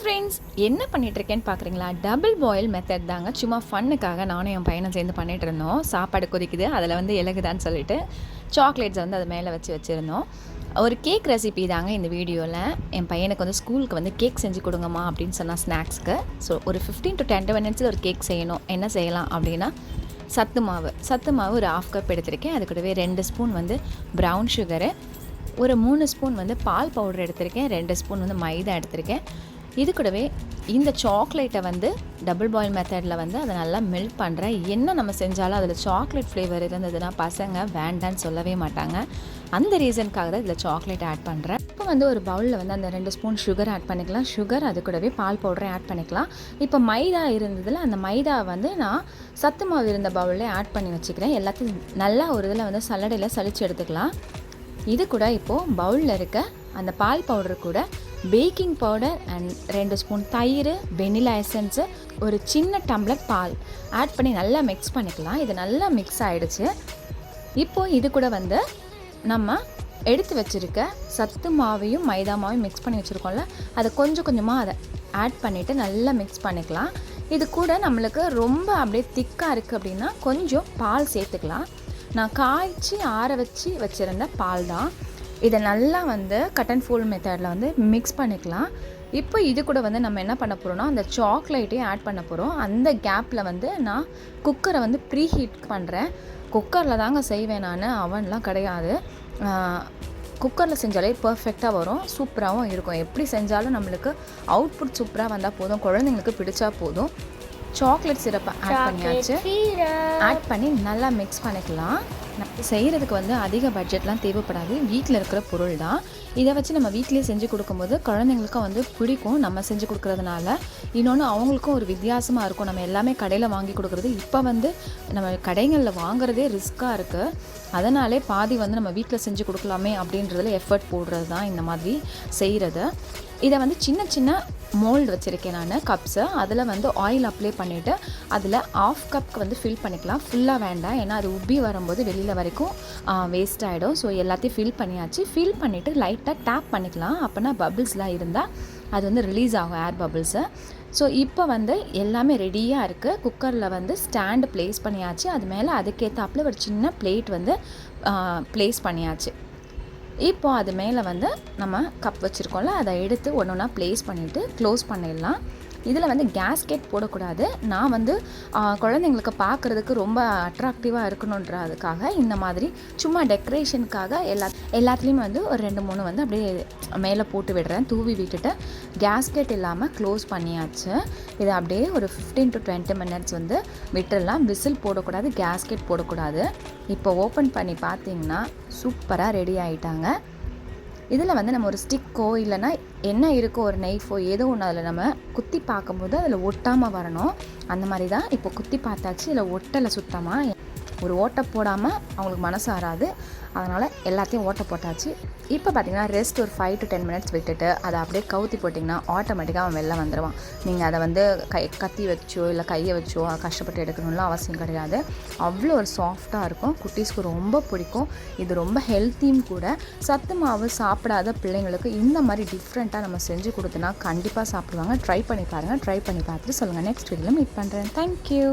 Friends என்ன பண்ணிட்டு இருக்கேன்னு பார்க்குறீங்களா? டபுள் பாயில் மெத்தட் தாங்க. சும்மா ஃபன்னுக்காக நானும் என் பையனை சேர்ந்து பண்ணிகிட்டு இருந்தோம் சாப்பாடு கொதிக்குது. அதில் வந்து இலகுதான்னு சொல்லிட்டு சாக்லேட்ஸை வந்து அது மேலே வச்சு வச்சுருந்தோம். ஒரு கேக் ரெசிபி தாங்க இந்த வீடியோவில். என் பையனுக்கு வந்து ஸ்கூலுக்கு வந்து கேக் செஞ்சு கொடுங்கம்மா அப்படின்னு சொன்னால் ஸ்நாக்ஸ்க்கு ஸோ ஒரு ஃபிஃப்டீன் டு டென் மினிட்ஸில் ஒரு கேக் செய்யணும். என்ன செய்யலாம் அப்படின்னா சத்து மாவு. சத்து மாவு ஒரு ஆஃப் கப் எடுத்திருக்கேன். அது கூடவே ரெண்டு ஸ்பூன் வந்து ப்ரௌன் சுகரு ஒரு மூணு ஸ்பூன் வந்து பால் பவுடர் எடுத்திருக்கேன். ரெண்டு ஸ்பூன் வந்து மைதா எடுத்திருக்கேன். இது கூடவே இந்த சாக்லேட்டை வந்து டபுள் பாயில் மெத்தடில் வந்து அதை நல்லா மெல்ட் பண்ணுறேன் என்ன நம்ம செஞ்சாலும் அதில் சாக்லேட் ஃப்ளேவர் இருந்ததுன்னா பசங்க வேண்டான்னு சொல்லவே மாட்டாங்க. அந்த ரீசனுக்காக தான் இதில் சாக்லேட் ஆட் பண்ணுறேன் இப்போ வந்து ஒரு பவுலில் வந்து அந்த ரெண்டு ஸ்பூன் சுகர் ஆட் பண்ணிக்கலாம். சுகர் அது கூடவே பால் பவுடரை ஆட் பண்ணிக்கலாம். இப்போ மைதா இருந்ததில் அந்த மைதா வந்து நான் சத்து மாவு இருந்த பவுலில் ஆட் பண்ணி வச்சுக்கிறேன். எல்லாத்தையும் நல்லா ஒரு இதில் வந்து சல்லடையில் சளிச்சு எடுத்துக்கலாம். இது கூட இப்போது பவுலில் இருக்க அந்த பால் பவுடர் கூட பேக்கிங் பவுடர் அண்ட் ரெண்டு ஸ்பூன் தயிர் வெனிலா எசன்ஸு ஒரு சின்ன டம்ளர் பால். ஆட் பண்ணி நல்லா மிக்ஸ் பண்ணிக்கலாம். இது நல்லா மிக்ஸ் ஆகிடுச்சு இப்போது இது கூட வந்து நம்ம எடுத்து வச்சுருக்க சத்து மாவையும் மைதா மாவையும் மிக்ஸ் பண்ணி வச்சுருக்கோம்ல அதை கொஞ்சம் கொஞ்சமாக அதை ஆட் பண்ணிவிட்டு நல்லா மிக்ஸ் பண்ணிக்கலாம். இது கூட நம்மளுக்கு ரொம்ப அப்படியே திக்காக இருக்குது அப்படின்னா கொஞ்சம் பால் சேர்த்துக்கலாம். நான் காய்ச்சி ஆற வச்சு வச்சுருந்த பால் தான். இதை நல்லா வந்து கட் அண்ட் ஃபுல் மெத்தடில் வந்து மிக்ஸ் பண்ணிக்கலாம். இப்போ இது கூட வந்து நம்ம என்ன பண்ண போகிறோம்னா அந்த சாக்லேட்டையும் ஆட் பண்ண போகிறோம் அந்த கேப்பில் வந்து நான் குக்கரை வந்து ப்ரீ ஹீட் பண்ணுறேன் குக்கரில் தாங்க செய்வேன் நான் அவன்லாம் கிடையாது. குக்கரில் செஞ்சாலே பர்ஃபெக்டாக வரும் சூப்பராகவும் இருக்கும். எப்படி செஞ்சாலும் நம்மளுக்கு அவுட்புட் சூப்பராக வந்தால் போதும். குழந்தைங்களுக்கு பிடிச்சா போதும். சாக்லேட் சிரப்பை ஆட் பண்ணியாச்சு. ஆட் பண்ணி நல்லா மிக்ஸ் பண்ணிக்கலாம். செய்கிறதுக்கு வந்து அதிக பட்ஜெட்லாம் தேவைப்படாது. வீட்டில் இருக்கிற பொருள் தான். இதை வச்சு நம்ம வீட்டிலேயே செஞ்சு கொடுக்கும்போது குழந்தைங்களுக்கும் வந்து பிடிக்கும். நம்ம செஞ்சு கொடுக்குறதுனால. இன்னொன்று அவங்களுக்கும் ஒரு வித்தியாசமாக இருக்கும். நம்ம எல்லாமே கடையில் வாங்கி கொடுக்குறது. இப்போ வந்து நம்ம கடைகளில் வாங்குறதே ரிஸ்க்காக இருக்குது அதனாலே பாதி வந்து நம்ம வீட்டில் செஞ்சு கொடுக்கலாமே அப்படின்றதுல எஃபர்ட் போடுறது தான் இந்த மாதிரி செய்கிறத இதை வந்து சின்ன சின்ன மோல்டு வச்சுருக்கேன் நான் கப்ஸு அதில் வந்து ஆயில் அப்ளை பண்ணிவிட்டு அதில் ஆஃப் கப்க்கு வந்து ஃபில் பண்ணிக்கலாம். ஃபுல்லாக வேண்டாம். ஏன்னா அது உப்பி வரும்போது வெளியில் வரைக்கும் வேஸ்ட் ஆகிடும் ஸோ எல்லாத்தையும் ஃபில் பண்ணியாச்சு. ஃபில் பண்ணிவிட்டு லைட்டாக டேப் பண்ணிக்கலாம். அப்போனா பபிள்ஸ்லாம் இருந்தால் அது வந்து ரிலீஸ் ஆகும் ஏர் பபிள்ஸு ஸோ இப்போ வந்து எல்லாமே ரெடியாக இருக்குது குக்கரில் வந்து ஸ்டாண்டு ப்ளேஸ் பண்ணியாச்சு. அது மேலே அதுக்கேற்றாப்புல ஒரு சின்ன பிளேட் வந்து ப்ளேஸ் பண்ணியாச்சு. இப்போ அது மேலே வந்து நம்ம கப் வச்சுருக்கோம்ல அதை எடுத்து ஒன்று ஒன்றா ப்ளேஸ் பண்ணிவிட்டு க்ளோஸ் பண்ணிடலாம். இதில் வந்து கேஸ்கெட் போடக்கூடாது. நான் வந்து குழந்தைங்களுக்கு பார்க்குறதுக்கு ரொம்ப அட்ராக்டிவாக இருக்கணுன்றதுக்காக இந்த மாதிரி சும்மா டெக்கரேஷனுக்காக எல்லா எல்லாத்துலேயுமே வந்து ஒரு ரெண்டு மூணு வந்து அப்படியே மேலே போட்டு விடுறேன். தூவி விட்டுட்டு கேஸ்கெட் இல்லாமல் க்ளோஸ் பண்ணியாச்சு. இதை அப்படியே ஒரு ஃபிஃப்டீன் டு டுவெண்ட்டி மினிட்ஸ் வந்து விட்டுடலாம். விசில் போடக்கூடாது கேஸ்கெட் போடக்கூடாது. இப்போ ஓப்பன் பண்ணி பார்த்தீங்கன்னா சூப்பராக ரெடி ஆகிட்டாங்க இதில் வந்து நம்ம ஒரு ஸ்டிக்கோ இல்லைனா என்ன இருக்கோ ஒரு நெய்ஃபோ ஏதோ ஒன்று அதில் நம்ம குத்தி பார்க்கும்போது அதில் ஒட்டாமல் வரணும். அந்த மாதிரி தான் இப்போ குத்தி பார்த்தாச்சு. இதில் ஒட்டலை சுத்தமாக ஒரு ஓட்டை போடாமல் அவங்களுக்கு மனசு ஆறாது. அதனால் எல்லாத்தையும் ஓட்டை போட்டாச்சு. இப்போ பார்த்தீங்கன்னா ரெஸ்ட் ஒரு ஃபைவ் டு டென் மினிட்ஸ் விட்டுட்டு அதை அப்படியே கவுத்தி போட்டிங்கன்னா ஆட்டோமேட்டிக்காக அவன் வெளில வந்துடுவான் நீங்கள் அதை வந்து கை கத்தி வச்சோ இல்லை கையை வச்சோ கஷ்டப்பட்டு எடுக்கணும்லாம் அவசியம் கிடையாது. அவ்வளோ ஒரு சாஃப்டாக இருக்கும். குட்டீஸ்க்கு ரொம்ப பிடிக்கும். இது ரொம்ப ஹெல்த்தியும் கூட. சத்து மாவு சாப்பிடாத பிள்ளைங்களுக்கு இந்த மாதிரி டிஃப்ரெண்ட்டாக நம்ம செஞ்சு கொடுத்தோன்னா கண்டிப்பாக சாப்பிடுவாங்க. ட்ரை பண்ணி பாருங்கள் ட்ரை பண்ணி பார்த்துட்டு சொல்லுங்கள் நெக்ஸ்ட் வீடியோவில் மீட் பண்ணுறேன் தேங்க்யூ